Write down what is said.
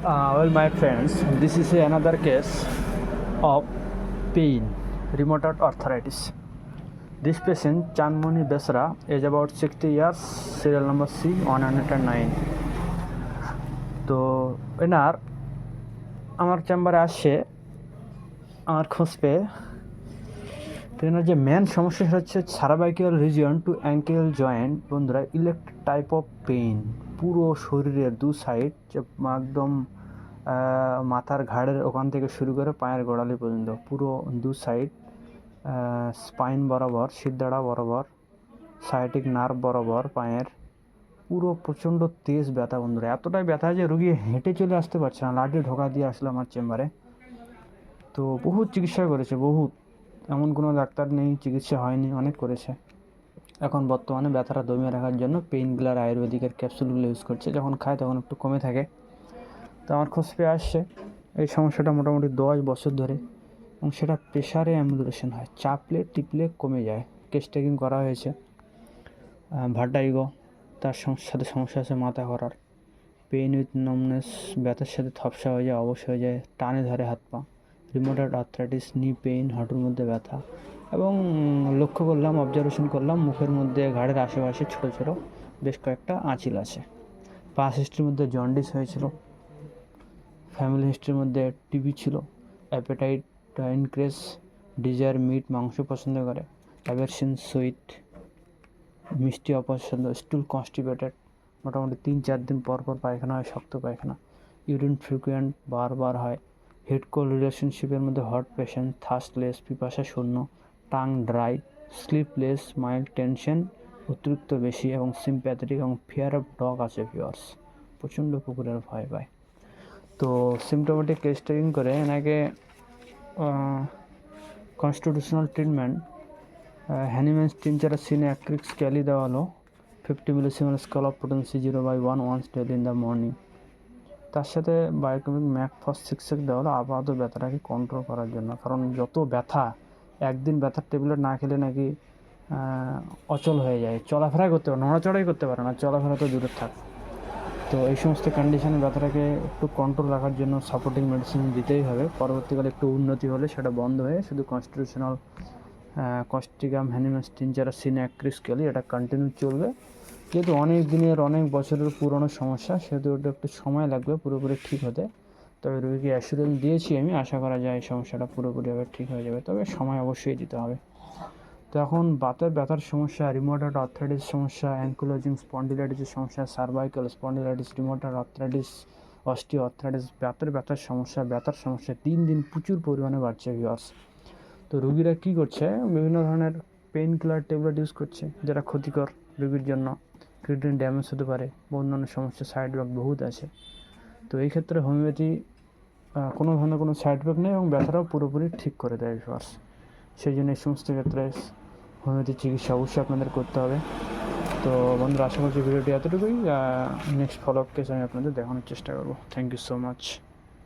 Uh, well, my friends, this is another case of pain, rheumatoid arthritis. This patient, Chanmoni Besra, is about 60 years, serial number C109. তো এনার আমার চেম্বারে আসছে আমার খোঁজ পেয়ে তো এনার যে মেন সমস্যা হচ্ছে সারাবাইকেল রিজিয়ন টু অ্যাঙ্কেল জয়েন্ট বন্ধুরা ইলেক্ট টাইপ অফ পেইন পুরো শরীরের দু সাইড একদম মাথার ঘাড়ের ওখান থেকে শুরু করে পায়ের গোড়ালি পর্যন্ত, পুরো দু সাইড স্পাইন বরাবর, সিদ্ধাড়া বরাবর সাইটিক নার্ভ বরাবর পায়ের, পুরো প্রচণ্ড তেজ ব্যথা বন্ধুরা। এতটাই ব্যথা যে রুগী হেঁটে চলে আসতে পারছে না, লাঠি ঢোকা দিয়ে আসলো আমার চেম্বারে। তো বহুত চিকিৎসা করেছে, বহুত। এমন কোনো ডাক্তার নেই, চিকিৎসা হয়নি, অনেক করেছে। এখন বর্তমানে ব্যথাটা দমিয়ে রাখার জন্য পেইন কিলার আয়ুর্বেদিকের ক্যাপসুলগুলো ইউজ করছে। যখন খায় তখন একটু কমে থাকে। তো আমার খোঁজ পেয়ে আসছে, এই সমস্যাটা মোটামুটি দশ বছর ধরে এবং সেটা প্রেশারে অ্যামুলেশন হয়। চাপলে, টিপলে কমে যায়। কেস টেকিং করা হয়েছে। ভাটাইগো তার সাথে সমস্যা আছে মাথা করার পেইন উইথ নমনেস ব্যথার সাথে থপসা হয়ে যায়, অবশ হয়ে যায়, টানে ধরে হাত পা। রিমোটেড আর্থ্রাইটিস নি পেইন হাঁটুর মধ্যে ব্যথা। এবং লক্ষ্য করলাম অবজারভেশন করলাম, মুখের মধ্যে ঘাড়ের আশেপাশে ছোটো ছোটো বেশ কয়েকটা আঁচিল আছে। পাস হিস্ট্রির মধ্যে জন্ডিস হয়েছিল ফ্যামিলি হিস্ট্রির মধ্যে টিবি ছিল অ্যাপেটাইট ইনক্রেস ডিজায়ার মিট মাংস পছন্দ করে অ্যাভারশন সুইট মিষ্টি অপছন্দ স্টুল কনস্টিপেটেড মোটামুটি তিন চার দিন পর পর পায়খানা হয়, শক্ত পায়খানা। ইউরিন ফ্রিকুয়েন্ট বারবার হয়। হেড কোল্ড রিলেশনশিপের মধ্যে হট পেশেন্ট থার্স্টলেস পিপাসা শূন্য tongue dry, sleepless, mild tension, অতিরিক্ত বেশি এবং সিম্প্যাথেটিক এবং ফিয়ার অফ ডগ আছে ভিওর্স প্রচণ্ড কুকুরের ভয় পায়। তো সিমটোমেটিক টেস্টিং করে এনাকে কনস্টিটিউশনাল ট্রিটমেন্ট হ্যানিম্যান্স টিনচারা সিনে অ্যাক্রিক স্ক্যালি দেওয়া হলো। Fifty millesimal scale of potency zero by one one daily in the morning তার সাথে biochemic mag phos six X দেওয়া হলো। আপাতত ব্যথাটাকে কন্ট্রোল করার জন্য। কারণ যত ব্যথা একদিন ব্যথার ট্যাবলেট না খেলে নাকি অচল হয়ে যায়। চলাফেরা করতে পারে, নড়াচড়াই করতে পারে না, চলাফেরা তো দূরে থাক। তো এই সমস্ত কন্ডিশনে ব্যথাটাকে একটু কন্ট্রোল রাখার জন্য সাপোর্টিং মেডিসিন দিতেই হবে। পরবর্তীকালে একটু উন্নতি হলে সেটা বন্ধ হয়ে শুধু কনস্টিটিউশনাল কস্টিগাম হ্যানিমাস টিনচারা সিনাক্রিসকেলি এটা কন্টিনিউ চলবে। যেহেতু অনেক দিনের, অনেক বছরের পুরনো সমস্যা, সেহেতু ওটা একটু সময় লাগবে, পুরোপুরি ঠিক হতে। তবে রোগীকে অ্যাসুরেন্স দিয়েছি আমি? আশা করা যায় সমস্যাটা পুরোপুরিভাবে ঠিক হয়ে যাবে। তবে সময় অবশ্যই দিতে হবে। তো এখন বাতের ব্যথার সমস্যা রিমোটার আর্থ্রাইটিস সমস্যা অ্যাঙ্কুলোজিং স্পন্ডিলাইটিসের সমস্যা cervical spondylitis rheumatoid arthritis osteo arthritis ব্যথার ব্যথার সমস্যা ব্যথার সমস্যা দিন দিন প্রচুর পরিমাণে বাড়ছে ভিওয়ার্স তো রুগীরা কী করছে? বিভিন্ন ধরনের পেইন কিলার ট্যাবলেট ইউজ করছে, যেটা ক্ষতিকর রুগীর জন্য। কিডনি ড্যামেজ হতে পারে অন্যান্য সমস্যা সাইড ইফেক্ট বহুত আছে। তো এই ক্ষেত্রে হোমিওপ্যাথি কোনো ধরনের কোনো সাইড এফেক্ট নেই এবং ব্যথাটাও পুরোপুরি ঠিক করে দেয় ভিওয়ার্স সেই জন্য এই সমস্ত ক্ষেত্রে হোমিওপ্যাথি চিকিৎসা অবশ্যই আপনাদের করতে হবে। তো বন্ধুরা, আশা করছি ভিডিওটি এতটুকুই। নেক্সট ফলো আপ কেস আমি আপনাদের দেখানোর চেষ্টা করব। Thank you so much